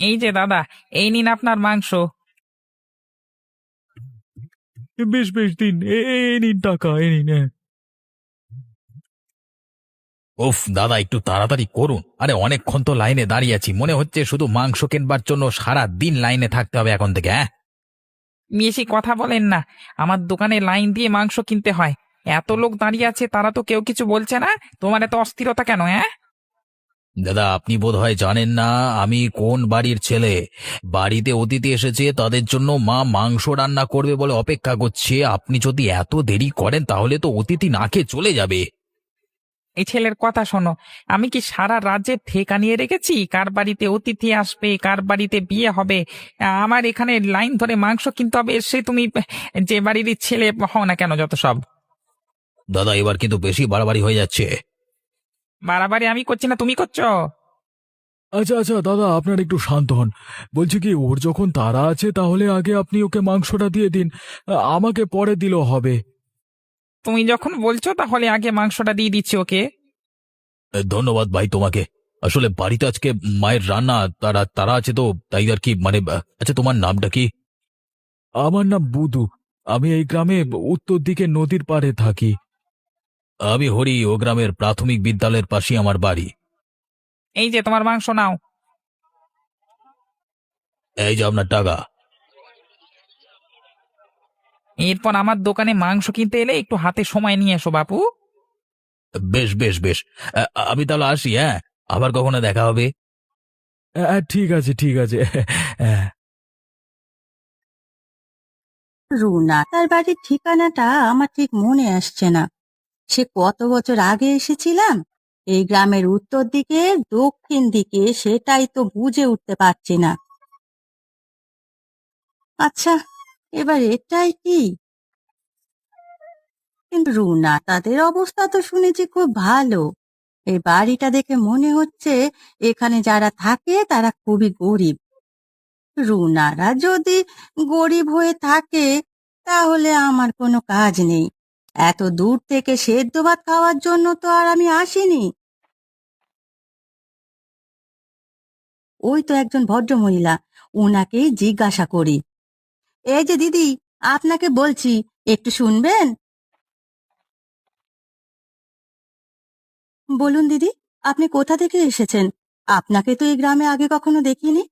এই যে দাদা এই নিন আপনার মাংস। বেশ বেশ দিন। এ এ এ নিন টাকা এ নিন হ্যাঁ। উফ দাদা একটু তাড়াতাড়ি করুন। আরে অনেকক্ষণ তো লাইনে দাঁড়িয়ে আছি। মনে হচ্ছে শুধু মাংস কিনবার জন্য সারা দিন লাইনে থাকতে হবে এখন থেকে হ্যাঁ? বেশি কথা বলেন না। আমার দোকানে লাইন দিয়ে মাংস কিনতে হয়। এত লোক দাঁড়িয়ে আছে তারা তো কেউ কিছু বলছে না? তোমার এত অস্থিরতা কেন হ্যাঁ? দাদা আপনি বোধহয় জানেন না আমি কোন বাড়ির ছেলে? বাড়িতে অতিথি এসেছে তাদের জন্য মা মাংস রান্না করবে বলে অপেক্ষা করছে। আপনি যদি এত দেরি করেন তাহলে তো অতিথি না খেয়ে চলে যাবে। এই ছেলের কথা শোনো আমি কি সারা রাজ্যে ঠেকা নিয়ে রেখেছি? কার বাড়িতে অতিথি আসবে কার বাড়িতে বিয়ে হবে? আমার এখানে লাইন ধরে মাংস কিনতে হবে সে তুমি যে বাড়ির ছেলে হও না কেন যত সব। দাদা এবার কিন্তু বেশি বাড়াবাড়ি হয়ে যাচ্ছে। বাড়াবাড়ি আমি করছি না তুমি করছ? আচ্ছা আচ্ছা দাদা আপনার একটু শান্ত হন। বলছি কি ওর যখন তারা আছে তাহলে আগে আপনি ওকে মাংসটা দিয়ে দিন। আমাকে পরে দিলেও হবে। তুমি যখন বলছো তাহলে আগে মাংসটা দিয়ে দিচ্ছি ওকে। ধন্যবাদ ভাই তোমাকে। আসলে বাড়িতে আজকে মায়ের রান্না তারা তারা আছে তো তাই আর কি মানে আচ্ছা তোমার নামটা কি? আমার নাম বুধু আমি এই গ্রামে উত্তর দিকে নদীর পাড়ে থাকি। আমি হরি ও গ্রামের প্রাথমিক বিদ্যালয়ের পাশে আমার বাড়ি। এই যে তোমার মাংস নাও। এই যে আপনার টাকা। এরপর আমার দোকানে মাংস কিনতে এলে একটু হাতে সময় নিয়ে এসো বাপু। বেশ বেশ বেশ। আ, আমি তাহলে আসি হ্যাঁ? আবার কখনো দেখা হবে? আ, ঠিক আছে ঠিক আছে। হ্যাঁ রুনা তার বাড়ির ঠিকানাটা আমার ঠিক মনে আসছে না। সে কত বছর আগে এসেছিলাম? এই গ্রামের উত্তর দিকে, দক্ষিণ দিকে সেটাই তো বুঝে উঠতে পারছি না। আচ্ছা এবার এটাই কি? কিন্তু রুনা, তাদের অবস্থা তো শুনেছি খুব ভালো। এই বাড়িটা দেখে মনে হচ্ছে এখানে যারা থাকে, তারা খুবই গরিব। রুনারা যদি গরিব হয়ে থাকে, তাহলে আমার কোনো কাজ নেই। এত দূর থেকে সেদ্ধ ভাত খাওয়ার জন্য তো আর আমি আসিনি। ওই তো একজন ভদ্র মহিলা উনাকেই জিজ্ঞাসা করি, এই যে দিদি, আপনাকে বলছি, একটু শুনবেন? বলুন দিদি, আপনি কোথা থেকে এসেছেন? আপনাকে তো এই গ্রামে আগে কখনো দেখিনি?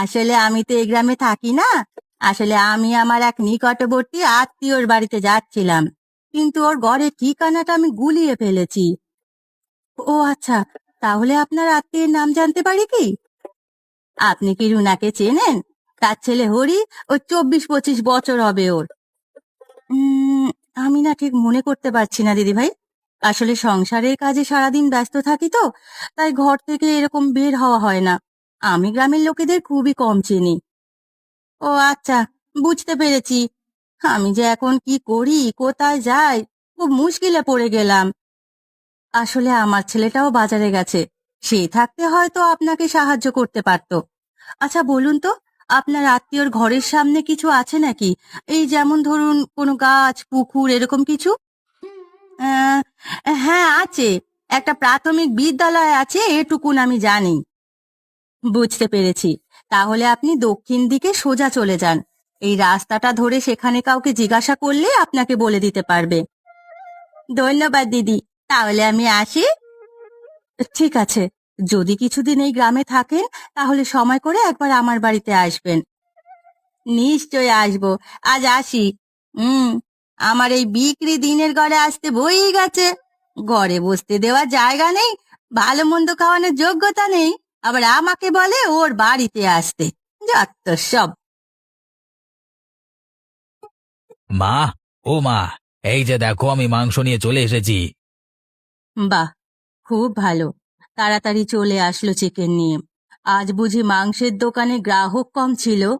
আসলে আমি তো এই গ্রামে থাকি না। আসলে আমি আমার এক নিকটবর্তী আত্মীয়র বাড়িতে যাচ্ছিলাম, কিন্তু ওর ঘরের ঠিকানাটা আমি গুলিয়ে ফেলেছি। ও আচ্ছা তাহলে আপনার আত্মীয়ের নাম জানতে পারি কি? আপনি কি রুনাকে চেনেন? তার ছেলে হরি ও চব্বিশ পঁচিশ বছর হবে ওর। আমি না ঠিক মনে করতে পারছি না দিদি ভাই আসলে সংসারের কাজে সারাদিন ব্যস্ত থাকি তো, তাই ঘর থেকে এরকম বের হওয়া হয় না। আমি গ্রামের লোকেদের খুবই কম চিনি। ও আচ্ছা বুঝতে পেরেছি। আমি যে এখন কি করি, কোথায় যাই, খুব মুশকিলে পড়ে গেলাম। আসলে আমার ছেলেটাও বাজারে গেছে। সে থাকতে হয়তো আপনাকে সাহায্য করতে পারতো। আচ্ছা বলুন তো, আপনার আত্মীয়র ঘরের সামনে কিছু আছে নাকি? এই যেমন ধরুন, কোনো গাছ, পুকুর, এরকম কিছু? হ্যাঁ আছে। একটা প্রাথমিক বিদ্যালয় আছে, এটুকুন আমি জানি। বুঝতে পেরেছি। তাহলে আপনি দক্ষিণ দিকে সোজা চলে যান। এই রাস্তাটা ধরে সেখানে কাউকে জিজ্ঞাসা করলে আপনাকে বলে দিতে পারবে। ধন্যবাদ, দিদি। তাহলে আমি আসি। ঠিক আছে। যদি কিছুদিন এই গ্রামে থাকেন, তাহলে সময় করে একবার আমার বাড়িতে আসবেন। নিশ্চয় আসব। আজ আসি। হুম আমার এই বিক্রি দিনের ঘরে আসতে বই গেছে। ঘরে বসতে দেওয়ার জায়গা নেই। ভালো মন্দ খাওয়ানোর যোগ্যতা নেই। আবার আমাকে বলে ওর বাড়িতে আসতে। যত সব। মা ও মা এই যে দেখো আমি মাংস নিয়ে চলে এসেছি। বাহ খুব ভালো। তাড়াতাড়ি চলে আসলো চিকেন নিয়ে। আজ বুঝি মাংসের দোকানে গ্রাহক কম ছিল?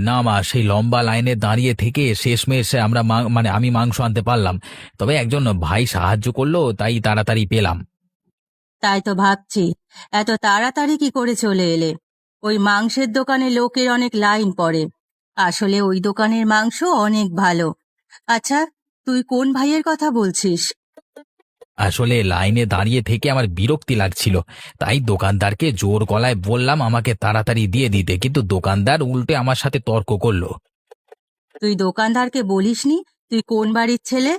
না মা সেই লম্বা লাইনে দাঁড়িয়ে থেকে শেষমেশ আমরা মা- মানে আমি মাংস আনতে পারলাম। তবে একজন ভাই সাহায্য করল তাই তাড়াতাড়ি পেলাম। তাই তো ভাবছি এত তাড়াতাড়ি কি করে চলে এলে? ওই মাংসের দোকানে লোকের অনেক লাইন পড়ে। আসলে ওই দোকানের মাংস অনেক ভালো। আচ্ছা তুই কোন ভাইয়ের কথা বলছিস? আসলে লাইনে দাঁড়িয়ে থেকে আমার বিরক্তি লাগছিল। তাই দোকানদারকে জোর গলায় বললাম আমাকে তাড়াতাড়ি দিয়ে দিতে কিন্তু দোকানদার উল্টে আমার সাথে তর্ক করল। তুই দোকানদারকে বলিসনি? তুই কোন বাড়ির ছেলে?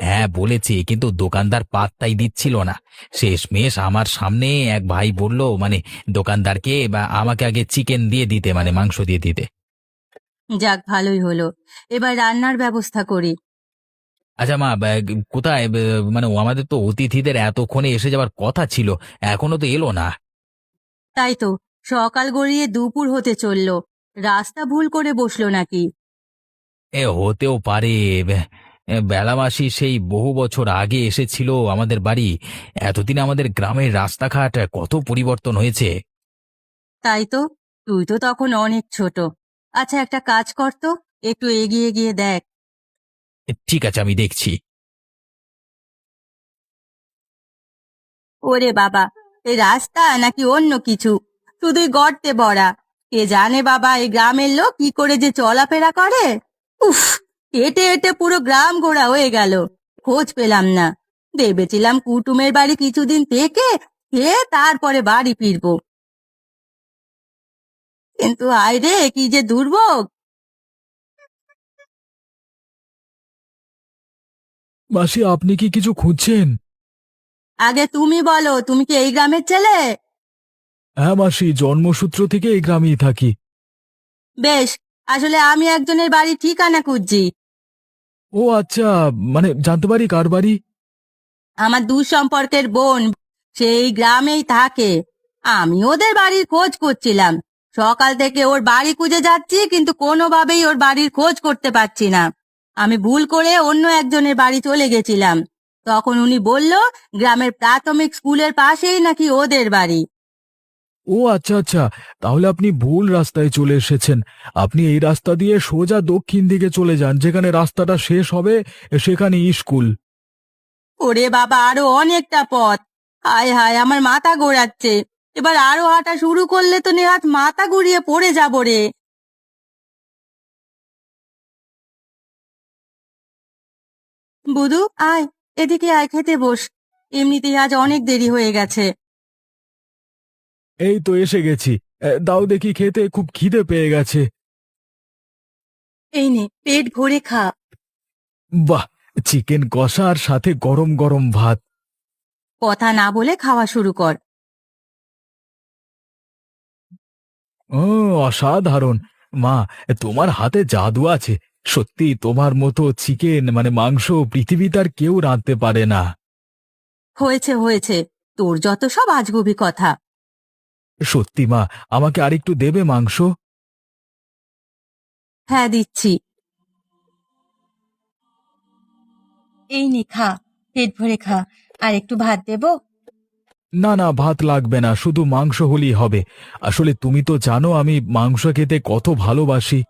হ্যাঁ বলেছি কিন্তু দোকানদার পাত্তাই দিচ্ছিল না। শেষমেশ আমার সামনে এক ভাই বলল মানে দোকানদারকে বা আমাকে আগে চিকেন দিয়ে দিতে মানে মাংস দিয়ে দিতে। যাক ভালোই হলো। এবার রান্নার ব্যবস্থা করি। আচ্ছা মা বা, কোথায়? বা, মানে ও আমাদের তো অতিথিদের এতক্ষণে এসে যাবার কথা ছিল এখনও তো এলো না। তাই তো সকাল গড়িয়ে দুপুর হতে চলল। রাস্তা ভুল করে বসল নাকি? এ হতেও পারে বে- এ, বেলামাসি সেই বহু বছর আগে এসেছিল আমাদের বাড়ি। এতদিন আমাদের গ্রামের রাস্তাঘাট কত পরিবর্তন হয়েছে। তাই তো তুই তো তখন অনেক ছোট। আচ্ছা একটা কাজ কর তো একটু এগিয়ে গিয়ে দেখ। ঠিক আছে আমি দেখছি। ওরে বাবা এই রাস্তা নাকি অন্য কিছু? শুধুই গর্তে ভরা। কে জানে বাবা এই গ্রামের লোক কি করে যে চলাফেরা করে? উফ! হেঁটে হেঁটে পুরো গ্রাম ঘোরা হয়ে গেল। খোঁজ পেলাম না। ভেবেছিলাম কুটুমের বাড়ি কিছুদিন থেকে খেয়ে তারপরে বাড়ি ফিরবো। কিন্তু আয় রে কি যে দুর্ভোগ! মাসি আপনি কি কিছু খুঁজছেন? আগে তুমি বলো তুমি কি এই গ্রামের ছেলে? হ্যাঁ মাসি জন্মসূত্র থেকে এই গ্রামেই থাকি। বেশ আসলে আমি একজনের বাড়ি ঠিকানা খুঁজছি। ও আচ্ছা মানে জানতে পারি কার বাড়ি? আমার দূর সম্পর্কের বোন, সেই গ্রামেই থাকে। আমি ওদের বাড়ির খোঁজ করছিলাম। সকাল থেকে ওর বাড়ি খুঁজে যাচ্ছি, কিন্তু কোনোভাবেই ওর বাড়ির খোঁজ করতে পারছি না। আমি ভুল করে অন্য একজনের বাড়ি চলে গেছিলাম। তখন উনি বলল, গ্রামের প্রাথমিক স্কুলের পাশেই নাকি ওদের বাড়ি। ও আচ্ছা আচ্ছা। তাহলে আপনি ভুল রাস্তায় চলে এসেছেন। আপনি এই রাস্তা দিয়ে সোজা দক্ষিণ দিকে চলে যান, যেখানে রাস্তাটা শেষ হবে, সেখানে স্কুল। ওরে বাবা, আরও অনেকটা পথ। হায় হায়, আমার মাথা ঘোরাচ্ছে। এবার আরও হাঁটা শুরু করলে তো নেহাত মাথা ঘুরিয়ে পড়ে যাব রে। বুধু, আয়, এদিকে আয়, খেতে বস। এমনিতেই আজ অনেক দেরি হয়ে গেছে। এই তো এসে গেছি। দাও দেখি খেতে খুব খিদে পেয়ে গেছে। এই নে পেট ভরে খা। বাহ চিকেন কষা আর সাথে গরম গরম ভাত। কথা না বলে খাওয়া শুরু কর। ও অসাধারণ। মা তোমার হাতে জাদু আছে। সত্যি তোমার মতো চিকেন মানে মাংস পৃথিবীতে আর কেউ রাঁধতে পারে না। হয়েছে হয়েছে। তোর যত সব আজগুবি কথা। সত্যি মা আমাকে আরেকটু দেবে মাংস? হ্যাঁ দিচ্ছি। এই নে খা পেট ভরে খা। আর একটু ভাত দেবো? না না ভাত লাগবে না শুধু মাংস হলেই হবে। আসলে তুমি তো জানো আমি মাংস খেতে কত ভালোবাসি।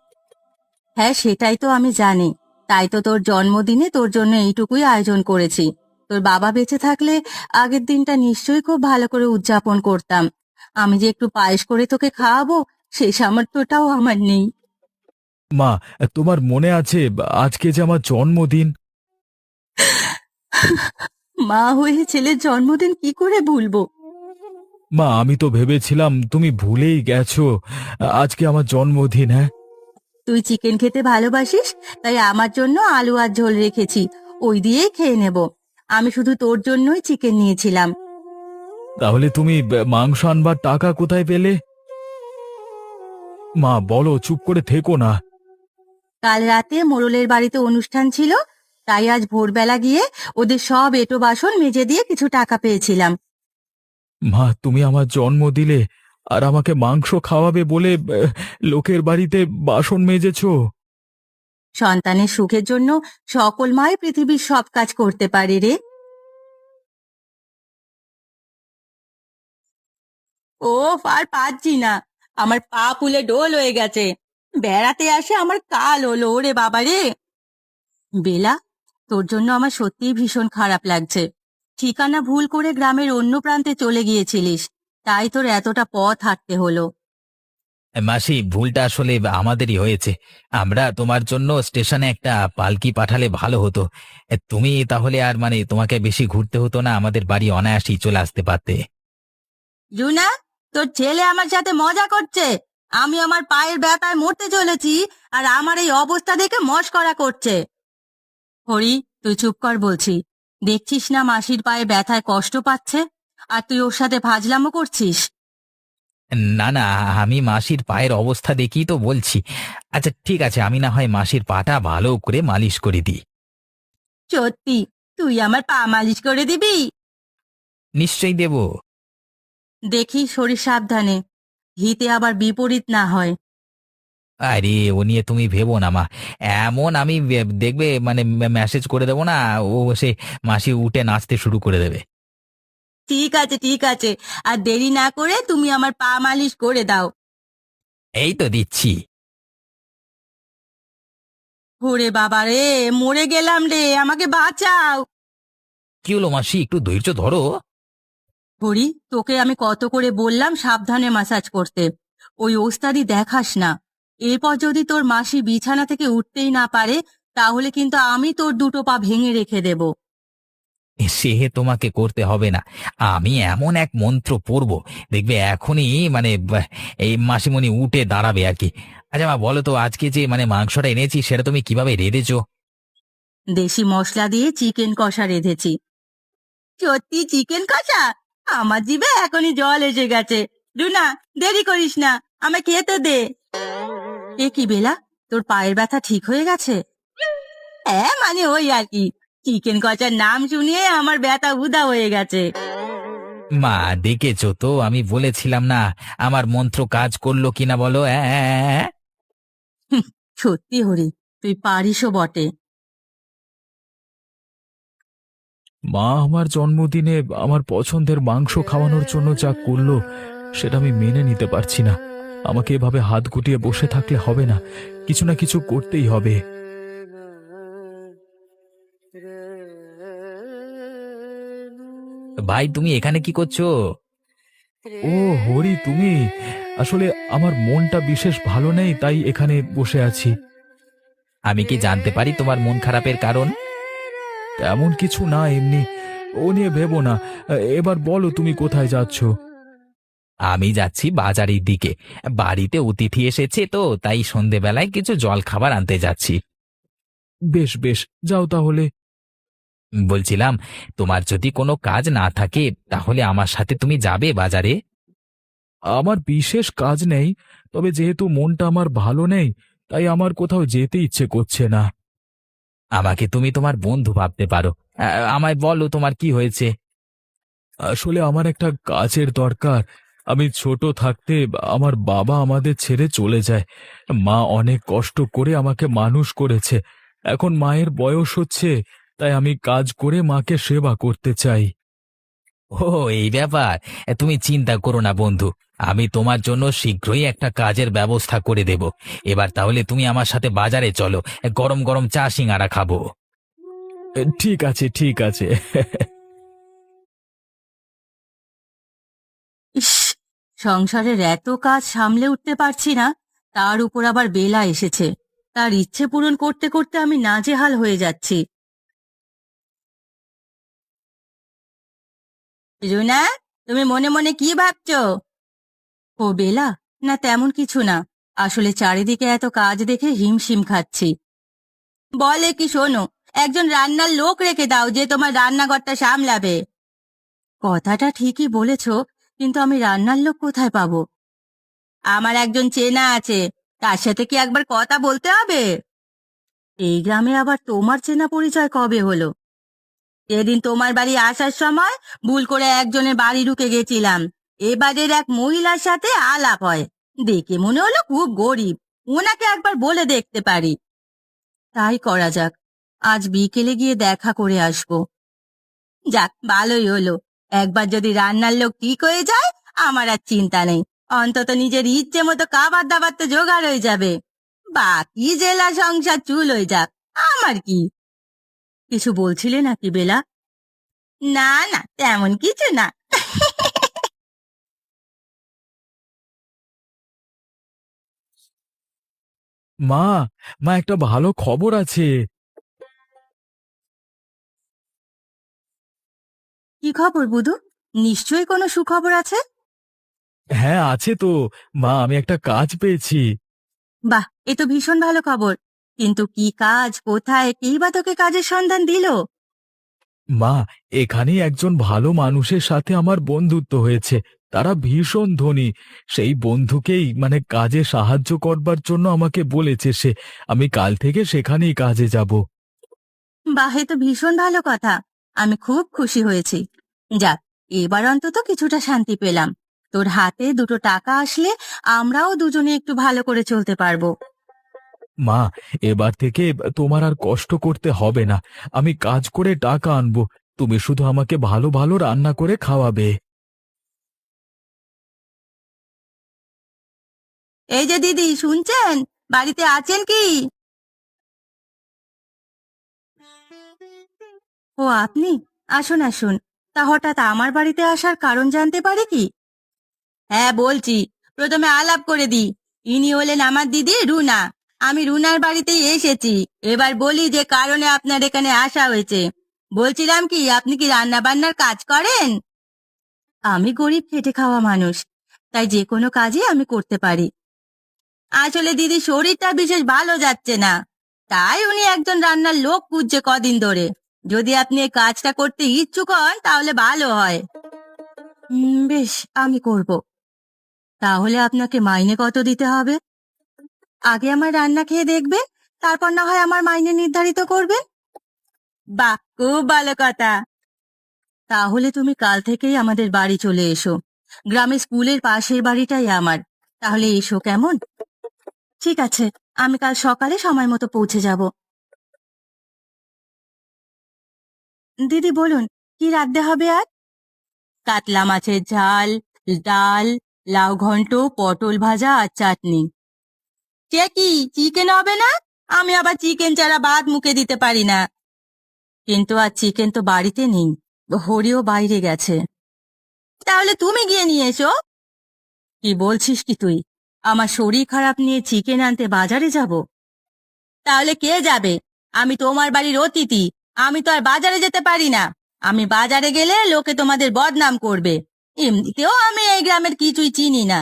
হ্যাঁ সেটাই তো আমি জানি। তাই তো তোর জন্মদিনে তোর জন্য এইটুকুই আয়োজন করেছি। তোর বাবা বেঁচে থাকলে আগের দিনটা নিশ্চয়ই খুব ভালো করে উদযাপন করতাম। আমি যে একটু পায়েস করে তোকে খাওয়াবো সেই সামর্থ্যটাও আমার নেই। মা তোমার মনে আছে আজকে যে আমার জন্মদিন? মা হয়ে ছেলের জন্মদিন কি করে ভুলবো? মা আমি তো ভেবেছিলাম তুমি ভুলেই গেছো। আজকে আমার জন্মদিন হ্যাঁ? তুই চিকেন খেতে ভালোবাসিস তাই আমার জন্য আলু আর ঝোল রেখেছি। ওই দিয়েই খেয়ে নেব। আমি শুধু তোর জন্যই চিকেন নিয়েছিলাম। তাহলে তুমি ব- মাংস আনবার টাকা কোথায় পেলে? মা বলো চুপ করে থেকো না। কাল রাতে মোড়লের বাড়িতে অনুষ্ঠান ছিল তাই আজ ভোরবেলা গিয়ে ওদের সব এটো বাসন মেজে দিয়ে কিছু টাকা পেয়েছিলাম। মা তুমি আমার জন্ম দিলে আর আমাকে মাংস খাওয়াবে বলে আহ, লোকের বাড়িতে বাসন মেজেছো? সন্তানের সুখের জন্য সকল মাই পৃথিবীর সব কাজ করতে পারে রে। ও আর পাচ্ছি না। আমার পা পুলে ডোল হয়ে গেছে। বেড়াতে আসে আমার কাল হলো ওরে বাবা রে। বেলা তোর জন্য আমার সত্যিই ভীষণ খারাপ লাগছে। ঠিকানা ভুল করে গ্রামের অন্য প্রান্তে চলে গিয়েছিলিস তাই তোর এতটা পথ হাঁটতে হলো। মাসি ভুলটা আসলে আমাদেরই হয়েছে। আমরা তোমার জন্য স্টেশনে একটা পালকি পাঠালে ভালো হতো। তুমি তাহলে আর মানে তোমাকে বেশি ঘুরতে হতো না আমাদের বাড়ি অনায়াসেই চলে আসতে পারতে। জুনা তোর ছেলে আমার সাথে মজা করছে। আমি আমার পায়ের ব্যথায় মরতে চলেছি আর আমার এই অবস্থা দেখে মস্করা করছে। হরি তুই চুপ কর বলছি। দেখছিস না মাসির পায়ে ব্যথায় কষ্ট পাচ্ছে? আর তুই ওর সাথে ফাজলামো করছিস? না না আমি মাসির পায়ের অবস্থা দেখি তো বলছি। আচ্ছা ঠিক আছে আমি না হয় মাসির পাটা ভালো করে মালিশ করে দিই। সত্যি তুই আমার পা মালিশ করে দিবি? নিশ্চয়ই দেব। দেখি শরীর সাবধানে। হিতে আবার বিপরীত না হয়। আরে ও নিয়ে তুমি ভেবো না মা। এমন আমি বে- দেখবে মানে মেসেজ করে দেবো না ও সে মাসি উঠে নাচতে শুরু করে দেবে। ঠিক আছে ঠিক আছে। আর দেরি না করে তুমি আমার পা মালিশ করে দাও। এই তো দিচ্ছি। ওরে বাবা রে মরে গেলাম রে আমাকে বাঁচাও। কি হলো মাসি একটু ধৈর্য ধরো। হরি তোকে আমি কত করে বললাম সাবধানে মাসাজ করতে। ওই ওস্তাদি দেখাস না। এরপর যদি তোর মাসি বিছানা থেকে উঠতেই না পারে তাহলে কিন্তু আমি তোর দুটো পা ভেঙে রেখে দেব। সে তোমাকে করতে হবে না। আমি এমন এক মন্ত্র পড়ব। দেখবে এখনই মানে ব- এই মাসিমণি উঠে দাঁড়াবে আর কি। আচ্ছা মা বলো তো আজকে যে মানে মাংসটা এনেছি সেটা তুমি কীভাবে রেঁধেছো? দেশি মশলা দিয়ে চিকেন কষা রেঁধেছি। সত্যি চিকেন কষা? আমার জিভে এখনই জল এসে গেছে। রুনা দেরি করিস না আমাকে খেতে দে। এ কি বেলা? তোর পায়ের ব্যথা ঠিক হয়ে গেছে? হ্যাঁ মানে ওই আর কি। চিকেন কষার নাম শুনিয়ে আমার ব্যথা উদা হয়ে গেছে। মা দেখেছ তো আমি বলেছিলাম না আমার মন্ত্র কাজ করল কিনা বলো অ্যাঁ? সত্যি হরি তুই পারিসও বটে। মা আমার জন্মদিনে আমার পছন্দের মাংস খাওয়ানোর জন্য যা করল সেটা আমি মেনে নিতে পারছি না। আমাকে এভাবে হাত গুটিয়ে বসে থাকলে হবে না। কিছু না কিছু করতেই হবে। ভাই তুমি এখানে কি করছ? ও হরি তুমি? আসলে আমার মনটা বিশেষ ভালো নেই তাই এখানে বসে আছি। আমি কি জানতে পারি তোমার মন খারাপের কারণ? তেমন কিছু না এমনি। ও নিয়ে ভেবো না। এবার বলো তুমি কোথায় যাচ্ছ? আমি যাচ্ছি বাজারের দিকে। বাড়িতে অতিথি এসেছে তো তাই সন্ধেবেলায় কিছু জল খাবার আনতে যাচ্ছি। বেশ বেশ যাও তাহলে। বলছিলাম তোমার যদি কোনো কাজ না থাকে তাহলে আমার সাথে তুমি যাবে বাজারে? আমার বিশেষ কাজ নেই তবে যেহেতু মনটা আমার ভালো নেই তাই আমার কোথাও যেতে ইচ্ছে করছে না। আমাকে তুমি তোমার বন্ধু ভাবতে পারো। আমায় বলো তোমার কি হয়েছে? আসলে আমার একটা কাজের দরকার। আমি ছোট থাকতে আমার বাবা আমাদের ছেড়ে চলে যায়। মা অনেক কষ্ট করে আমাকে মানুষ করেছে। এখন মায়ের বয়স হচ্ছে, তাই আমি কাজ করে মাকে সেবা করতে চাই। ও এই ব্যাপার। তুমি চিন্তা করো না বন্ধু। আমি তোমার জন্য শীঘ্রই একটা কাজের ব্যবস্থা করে দেব। এবার তাহলে তুমি আমার সাথে বাজারে চলো। গরম গরম চা সিঙ্গারা খাব। ঠিক আছে ঠিক আছে। ইস সংসারের এত কাজ সামলে উঠতে পারছি না তার উপর আবার বেলা এসেছে। তার ইচ্ছে পূরণ করতে করতে আমি নাজেহাল হয়ে যাচ্ছি। রুনা, তুমি মনে মনে কি ভাবছ? ও বেলা, না তেমন কিছু না। আসলে চারিদিকে এত কাজ দেখে হিমশিম খাচ্ছি। বলে কি শোনো, একজন রান্নার লোক রেখে দাও যে তোমার রান্নাঘরটা সামলাবে। কথাটা ঠিকই বলেছ, কিন্তু আমি রান্নার লোক কোথায় পাবো? আমার একজন চেনা আছে, তার সাথে কি একবার কথা বলতে হবে? এই গ্রামে আবার তোমার চেনা পরিচয় কবে হলো? সেদিন তোমার বাড়ি আসার সময় ভুল করে একজনের বাড়ি ঢুকে গেছিলাম। এবারের এক মহিলার সাথে আলাপ হয়। দেখে মনে হলো খুব গরিব। ওনাকে একবার বলে দেখতে পারি। তাই করা যাক। আজ বিকেলে গিয়ে দেখা করে আসব। যাক, ভালোই হলো। একবার যদি রান্নার লোক ঠিক হয়ে যায়, আমার আর চিন্তা নেই। অন্তত নিজের ইচ্ছে মতো খাবার দাবার তো জোগাড় হয়ে যাবে। বাকি জেলা সংসার চুল হয়ে যাক। আমার কি? কিছু বলছিলে নাকি বেলা? না না তেমন কিছু না। মা মা একটা ভালো খবর আছে। কি খবর বুধু নিশ্চয়ই কোনো সুখবর আছে? হ্যাঁ আছে তো। মা আমি একটা কাজ পেয়েছি। বাহ এ তো ভীষণ ভালো খবর। কিন্তু কি কাজ? কোথায়? কেই বা তোকে কাজের সন্ধান দিল? মা এখানেই একজন ভালো মানুষের সাথে আমার বন্ধুত্ব হয়েছে। তারা ভীষণ ধনী। সেই বন্ধুকেই মানে কাজে সাহায্য করবার জন্য আমাকে বলেছে সে। আমি কাল থেকে সেখানেই কাজে যাব। বাহ তো ভীষণ ভালো কথা। আমি খুব খুশি হয়েছি। যাক এবার অন্তত কিছুটা শান্তি পেলাম। তোর হাতে দুটো টাকা আসলে আমরাও দুজনে একটু ভালো করে চলতে পারব। মা, এবার থেকে তোমার আর কষ্ট করতে হবে না। আমি কাজ করে টাকা আনব। তুমি শুধু আমাকে ভালো ভালো রান্না করে খাওয়াবে। এই যে দিদি, শুনছেন? বাড়িতে আছেন কি? ও, আপনি? আসুন আসুন। তা হঠাৎ আমার বাড়িতে আসার কারণ জানতে পারে কি? হ্যাঁ বলছি। প্রথমে আলাপ করে দি ইনি হলেন আমার দিদি রুনা। আমি রুনার বাড়িতেই এসেছি। এবার বলি যে কারণে আপনার এখানে আসা হয়েছে। বলছিলাম কি, আপনি কি রান্না বান্নার কাজ করেন? আমি গরিব খেটে খাওয়া মানুষ, তাই যে কোনো কাজই আমি করতে পারি। আসলে দিদি, শরীরটা বিশেষ ভালো যাচ্ছে না। তাই উনি একজন রান্নার লোক খুঁজছে কদিন ধরে। যদি আপনি এই কাজটা করতে ইচ্ছুক হন, তাহলে ভালো হয়। বেশ, আমি করব। তাহলে আপনাকে মাইনে কত দিতে হবে? আগে আমার রান্না খেয়ে দেখবেন, তারপর না হয় আমার মাইনে নির্ধারিত করবেন। বাহ, খুব ভালো কথা। তাহলে তুমি কাল থেকেই আমাদের বাড়ি চলে এসো। গ্রামে স্কুলের পাশের বাড়িটাই আমার। তাহলে এসো কেমন? ঠিক আছে, আমি কাল সকালে সময় মতো পৌঁছে যাব। দিদি বলুন, কি রাঁধতে হবে আর? কাতলা মাছের ঝাল, ডাল, লাউ ঘন্ট, পটল ভাজা আর চাটনি। কে কি চিকেন হবে না? আমি আবার চিকেন ছাড়া ভাত মুখে দিতে পারি না। কিন্তু আর চিকেন তো বাড়িতে নেই, হরিও বাইরে গেছে। তাহলে তুমি গিয়ে নিয়ে এসো। কি বলছিস কি তুই? আমার শরীর খারাপ নিয়ে চিকেন আনতে বাজারে যাব? তাহলে কে যাবে? আমি তোমার বাড়ির অতিথি, আমি তো আর বাজারে যেতে পারি না। আমি বাজারে গেলে লোকে তোমাদের বদনাম করবে। এমনিতেও আমি এই গ্রামের কিছুই চিনি না।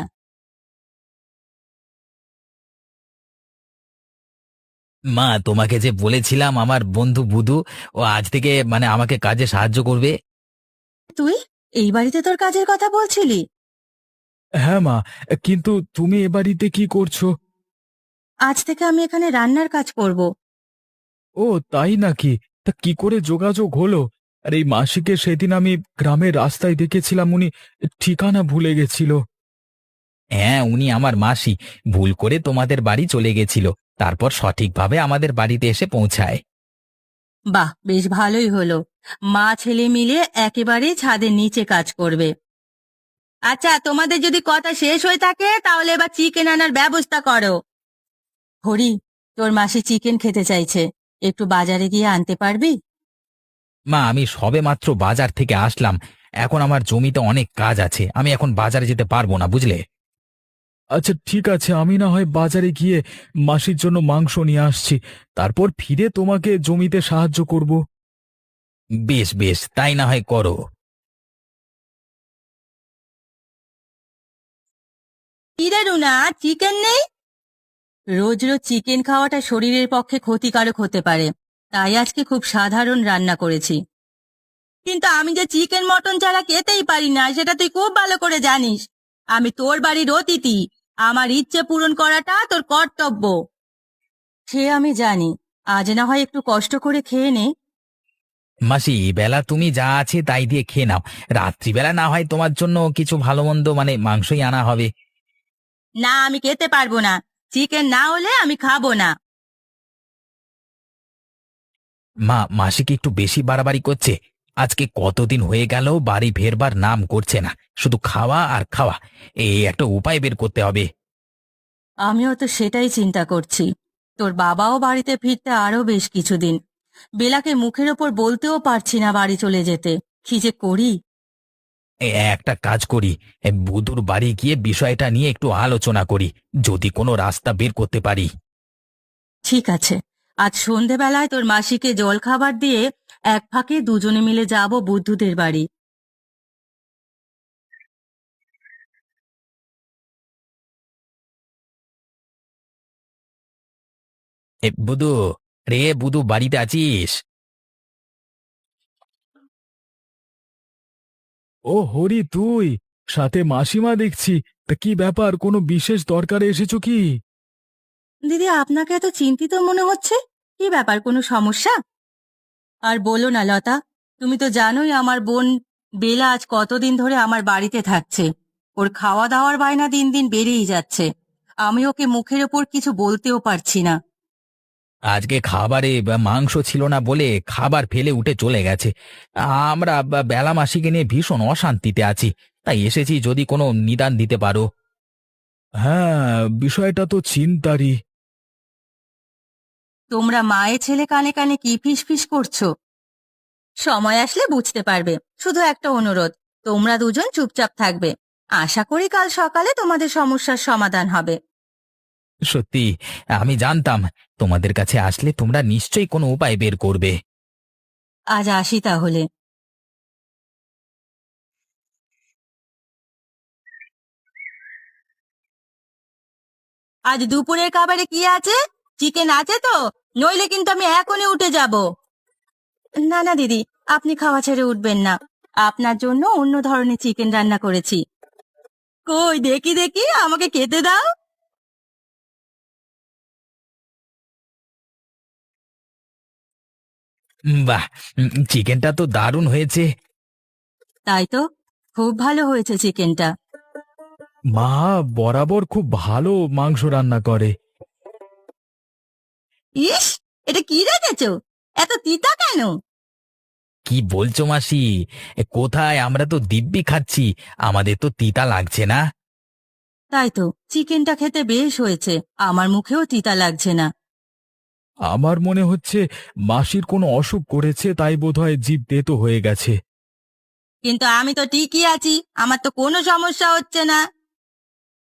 মা তোমাকে যে বলেছিলাম আমার বন্ধু বুধু ও আজ থেকে মানে আমাকে কাজে সাহায্য করবে। তুই? এই বাড়িতে তোর কাজের কথা বলছিলি? হ্যাঁ মা কিন্তু তুমি এ বাড়িতে কি করছ? আজ থেকে আমি এখানে রান্নার কাজ করব। ও তাই নাকি? তা কি করে যোগাযোগ হলো? আর এই মাসিকে সেদিন আমি গ্রামের রাস্তায় দেখেছিলাম উনি ঠিকানা ভুলে গেছিল। হ্যাঁ উনি আমার মাসি। ভুল করে তোমাদের বাড়ি চলে গেছিল। তারপর সঠিকভাবে আমাদের বাড়িতে এসে পৌঁছায়। বাহ বেশ ভালোই হলো। মা ছেলে মিলে একেবারে ছাদের নিচে কাজ করবে। আচ্ছা তোমাদের যদি কথা শেষ হয়ে থাকে তাহলে এবার চিকেন আনার ব্যবস্থা করো। হরি তোর মাসি চিকেন খেতে চাইছে। একটু বাজারে গিয়ে আনতে পারবি? মা আমি সবে মাত্র বাজার থেকে আসলাম। এখন আমার জমিতে অনেক কাজ আছে। আমি এখন বাজারে যেতে পারব না বুঝলে? আচ্ছা ঠিক আছে আমি না হয় বাজারে গিয়ে মাসির জন্য মাংস নিয়ে আসছি। তারপর ফিরে তোমাকে জমিতে সাহায্য করব। বেশ বেশ তাই না হয় করো। কিরে রুনা চিকেন নেই? রোজ রোজ চিকেন খাওয়াটা শরীরের পক্ষে ক্ষতিকারক হতে পারে। তাই আজকে খুব সাধারণ রান্না করেছি। কিন্তু আমি যে চিকেন মটন ছাড়া খেতেই পারি না সেটা তুই খুব ভালো করে জানিস। আমি তোর বাড়ির অতিথি। আমার ইচ্ছে পূরণ করাটা তোর কর্তব্য। সে আমি জানি। আজ না হয় একটু কষ্ট করে খেয়ে নে। মাসি বেলা তুমি যা আছে তাই দিয়ে খেয়ে নাও। রাত্রিবেলা না হয় তোমার জন্য কিছু ভালো মন্দ মানে মাংসই আনা হবে। না আমি খেতে পারব না। চিকেন না হলে আমি খাব না। মা মাসি কি একটু বেশি বাড়াবাড়ি করছে? আজকে কতদিন হয়ে গেল বাড়ি ফেরবার নাম করছে না। শুধু খাওয়া আর খাওয়া এই একটা উপায় বের করতে হবে। আমিও তো সেটাই চিন্তা করছি। তোর বাবাও বাড়িতে ফিরতে আরও বেশ কিছুদিন। বেলাকে মুখের ওপর বলতেও পারছি না বাড়ি চলে যেতে। কি যে করি? এ, একটা কাজ করি। এ, বুধুর বাড়ি গিয়ে বিষয়টা নিয়ে একটু আলোচনা করি যদি কোনো রাস্তা বের করতে পারি। ঠিক আছে। আজ সন্ধেবেলায় তোর মাসিকে জল খাবার দিয়ে এক ফাঁকে দুজনে মিলে যাব বুদ্ধুদের বাড়ি। এ বুধু রে বুধু বাড়িতে আছিস? ও হরি তুই? সাথে মাসিমা দেখছি। তা কি ব্যাপার কোনো বিশেষ দরকারে এসেছ কি? দিদি আপনাকে এত চিন্তিত মনে হচ্ছে? কি ব্যাপার কোনো সমস্যা? আর বলো না লতা তুমি তো জানোই আমার বোন বেলা আজ কতদিন ধরে আমার বাড়িতে থাকছে। ওর খাওয়া দাওয়ার বায়না দিন দিন বেড়েই যাচ্ছে। আমি ওকে মুখের ওপর কিছু বলতেও পারছি না। আজকে খাবারে মাংস ছিল না বলে খাবার ফেলে উঠে চলে গেছে। আমরা বেলা মাসিকে নিয়ে ভীষণ অশান্তিতে আছি। তাই এসেছি যদি কোনো নিদান দিতে পারো। হ্যাঁ বিষয়টা তো চিন্তারই তোমরা মায়ের ছেলে কানে কানে কি ফিস ফিস করছ? সময় আসলে বুঝতে পারবে। শুধু একটা অনুরোধ তোমরা দুজন চুপচাপ থাকবে। আশা করি কাল সকালে তোমাদের সমস্যার সমাধান হবে। সত্যি আমি জানতাম। তোমাদের কাছে আসলে তোমরা নিশ্চয়ই কোনো উপায় বের করবে। আজ আসি তাহলে। আজ দুপুরের খাবারে কি আছে? চিকেন আছে তো? নইলে কিন্তু আমি এখনই উঠে যাব। না না দিদি আপনি খাওয়া ছেড়ে উঠবেন না। আপনার জন্য অন্য ধরনের চিকেন রান্না করেছি। কই দেখি দেখি আমাকে খেতে দাও। বাহ চিকেনটা তো দারুণ হয়েছে। তাই তো খুব ভালো হয়েছে চিকেনটা মা বরাবর খুব ভালো মাংস রান্না করে। ইস এটা কি রেখেছো এত তিতা কেন? কি বলছো মাসি? এ, কোথায়? আমরা তো দিব্যি খাচ্ছি। আমাদের তো তিতা লাগছে না। তাই তো চিকেনটা খেতে বেশ হয়েছে। আমার মুখেও তিতা লাগছে না। আমার মনে হচ্ছে মাসির কোনো অসুখ করেছে তাই বোধহয় জীব তেতো হয়ে গেছে। কিন্তু আমি তো ঠিকই আছি আমার তো কোনো সমস্যা হচ্ছে না।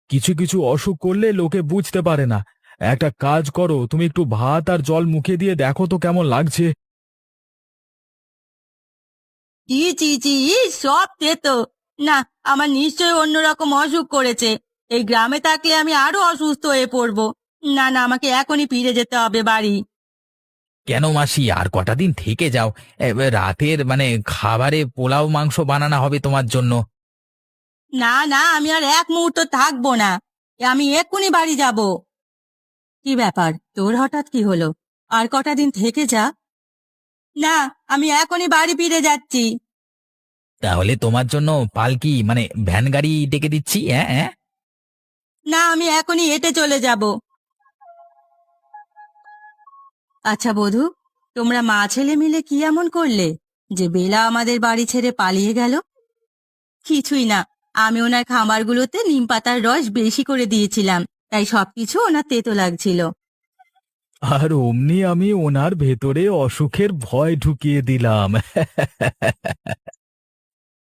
কিছু কিছু অসুখ করলে লোকে বুঝতে পারে না। একটা কাজ করো তুমি একটু ভাত আর জল মুখে দিয়ে দেখো তো কেমন লাগছে। চি চি চি ইস, সব তেতো না আমার নিশ্চয়ই অন্যরকম অসুখ করেছে। এই গ্রামে থাকলে আমি আরও অসুস্থ হয়ে পড়ব। না না আমাকে এখনই ফিরে যেতে হবে বাড়ি। কেন মাসি আর কটা দিন থেকে যাও। এ, রাতের মানে খাবারে পোলাও মাংস বানানো হবে তোমার জন্য। না না আমি আর এক মুহূর্ত থাকব না। আমি এক্ষুনি বাড়ি যাব। কি ব্যাপার? তোর হঠাৎ কি হলো? আর কটা দিন থেকে যা। না আমি এখনই বাড়ি ফিরে যাচ্ছি। তাহলে তোমার জন্য পালকি মানে ভ্যান গাড়ি ডেকে দিচ্ছি হ্যাঁ হ্যাঁ? না আমি এখনই হেঁটে চলে যাব। আচ্ছা বধু তোমরা মা ছেলে মিলে কি এমন করলে যে বেলা আমাদের বাড়ি ছেড়ে পালিয়ে গেল? কিছুই না আমি ওনার খামারগুলোতে নিম পাতার রস বেশি করে দিয়েছিলাম। তাই সবকিছু ওনার তেতো লাগছিল। আর অমনি আমি ওনার ভেতরে অসুখের ভয় ঢুকিয়ে দিলাম।